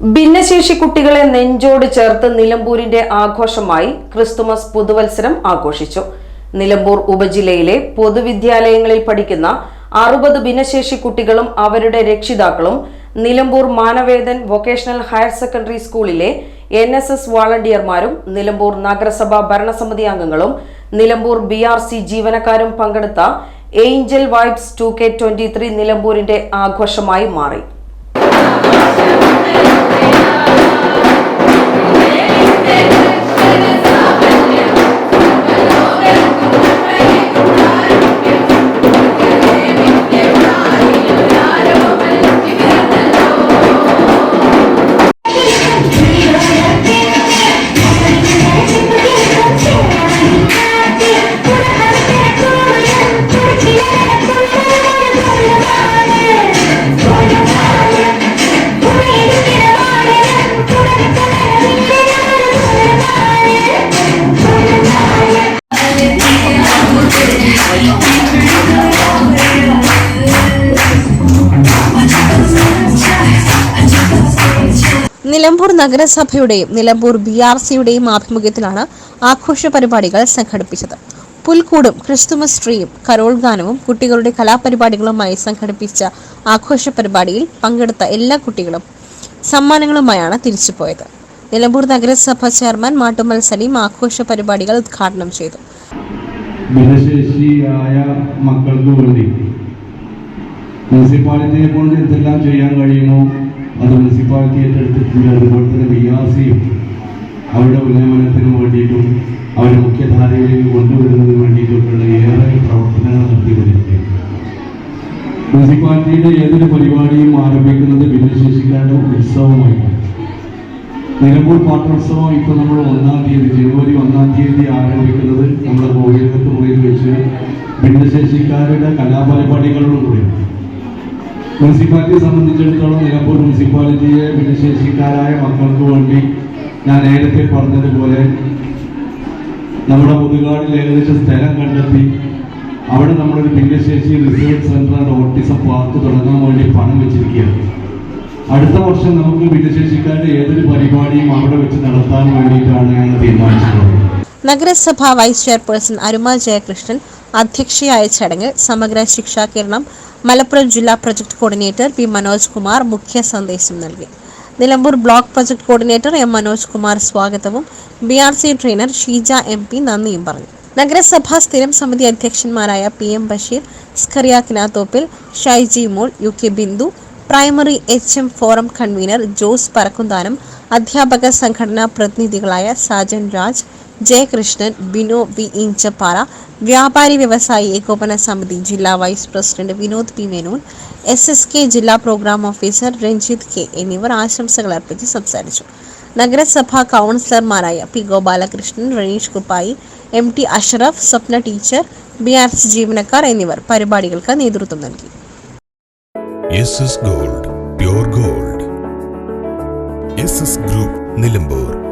ഭിന്നശേഷി കുട്ടികളെ നെഞ്ചോട് ചേർത്ത് നിലമ്പൂരിന്റെ ആഘോഷമായി ക്രിസ്തുമസ് പുതുവത്സരം ആഘോഷിച്ചു. നിലമ്പൂർ ഉപജില്ലയിലെ പൊതുവിദ്യാലയങ്ങളിൽ പഠിക്കുന്ന അറുപത് ഭിന്നശേഷി കുട്ടികളും അവരുടെ രക്ഷിതാക്കളും Nilambur Manavedan vocational higher secondary സ്കൂളിലെ എൻ എസ് എസ് വാളണ്ടിയർമാരും നിലമ്പൂർ നഗരസഭാ ഭരണസമിതി അംഗങ്ങളും നിലമ്പൂർ ബി ആർ സി ജീവനക്കാരും പങ്കെടുത്ത angel vibes two K twenty three നിലമ്പൂരിന്റെ ആഘോഷമായി മാറി. നിലമ്പൂർ നഗരസഭയുടെയും നിലമ്പൂർ ബി ആർ സിയുടെയും ആഭിമുഖ്യത്തിലാണ് ആഘോഷ പരിപാടികൾ സംഘടിപ്പിച്ചത്. പുൽക്കൂടും ക്രിസ്തുമസ് ട്രീയും കരോൾ ഗാനവും കുട്ടികളുടെ കലാപരിപാടികളുമായി സംഘടിപ്പിച്ച ആഘോഷ പരിപാടിയിൽ പങ്കെടുത്ത എല്ലാ കുട്ടികളും സമ്മാനങ്ങളുമായാണ് തിരിച്ചുപോയത്. നിലമ്പൂർ നഗരസഭ ചെയർമാൻ മാട്ടുമ്മൽ സലീം ആഘോഷ പരിപാടികൾ ഉദ്ഘാടനം ചെയ്തു. ഭിന്നശേഷിയായ മക്കൾക്ക് വേണ്ടി മുനിസിപ്പാലിറ്റിയെ കൊണ്ട് എന്തെല്ലാം ചെയ്യാൻ കഴിയുമോ അത് മുനിസിപ്പാലിറ്റി ഏറ്റെടുത്തിട്ടുണ്ട്. അതുപോലെ തന്നെ ബി ആർ സിയും അവരുടെ ഉന്നമനത്തിന് വേണ്ടിയിട്ടും അവരുടെ മുഖ്യധാരയിലേക്ക് കൊണ്ടുവരുന്നതിന് വേണ്ടിയിട്ടുള്ള ഏറെ പ്രവർത്തനങ്ങൾ നടത്തിക്കൊണ്ടിരിക്കുകയാണ്. മുനിസിപ്പാലിറ്റിയുടെ ഏതൊരു പരിപാടിയും ആരംഭിക്കുന്നത് ഭിന്നശേഷിക്കാരുടെ ഉത്സവമായിട്ടാണ് നിലമ്പൂർ പാട്ടോത്സവം ഇപ്പോൾ നമ്മൾ ഒന്നാം തീയതി ജനുവരി ഒന്നാം തീയതി ആരംഭിക്കുന്നത് നമ്മുടെ ഗോവിന്ദത്ത് മുറിയിൽ വെച്ച് ഭിന്നശേഷിക്കാരുടെ കലാപരിപാടികളോടും കൂടി മുനിസിപ്പാലിറ്റിയെ സംബന്ധിച്ചിടത്തോളം നിലമ്പൂർ മുനിസിപ്പാലിറ്റിയെ ഭിന്നശേഷിക്കാരായ മക്കൾക്ക് വേണ്ടി ഞാൻ നേരത്തെ പറഞ്ഞതുപോലെ നമ്മുടെ പുതുകാടിൽ ഏകദേശം സ്ഥലം കണ്ടെത്തി. അവിടെ നമ്മളൊരു ഭിന്നശേഷി research centre and autism park തുടങ്ങാൻ വേണ്ടി പണം വെച്ചിരിക്കുകയാണ്. അടുത്ത വർഷം നമുക്ക് ഭിന്നശേഷിക്കാരുടെ ഏതൊരു പരിപാടിയും അവിടെ വെച്ച് നടത്താൻ വേണ്ടിയിട്ടാണ് ഞങ്ങൾ തീരുമാനിച്ചിട്ടുള്ളത്. നഗരസഭ വൈസ് ചെയർപേഴ്സൺ അരുമ ജയകൃഷ്ണൻ അധ്യക്ഷയായ ചടങ്ങിൽ സമഗ്ര ശിക്ഷാ കിരണം മലപ്പുറം ജില്ലാ project coordinator P Manoj Kumar മുഖ്യ സന്ദേശം നൽകി. Nilambur block project coordinator M Manoj Kumar സ്വാഗതവും B R C trainer Sheeja M P നന്ദിയും പറഞ്ഞു. നഗരസഭാ സ്ഥിരം സമിതി അധ്യക്ഷന്മാരായ P M Basheer Scaria Kinathoppil Shaiji Mol U K Bindu primary H M forum convener Jose Parakkunthanam അധ്യാപക സംഘടനാ പ്രതിനിധികളായ Sajan Raj Jayakrishnan Bino V. Inchappara വ്യാപാരി വ്യവസായി ഏകോപന സമിതി ജില്ലാ vice president Vinod P. Menon S. S. K. ജില്ലാ പ്രോഗ്രാം ഓഫീസർ രഞ്ജിത്ത് കെ. എന്നിവർ ആശംസകൾ അർപ്പിച്ച് സംസാരിച്ചു. നഗരസഭാ കൗൺസിലർമാരായ P. Gopalakrishnan Raneesh Kuppayi M. T. Ashraf Swapna teacher B. R. C. ജീവനക്കാർ എന്നിവർ പരിപാടികൾക്ക് നേതൃത്വം നൽകി. നിലമ്പൂർ.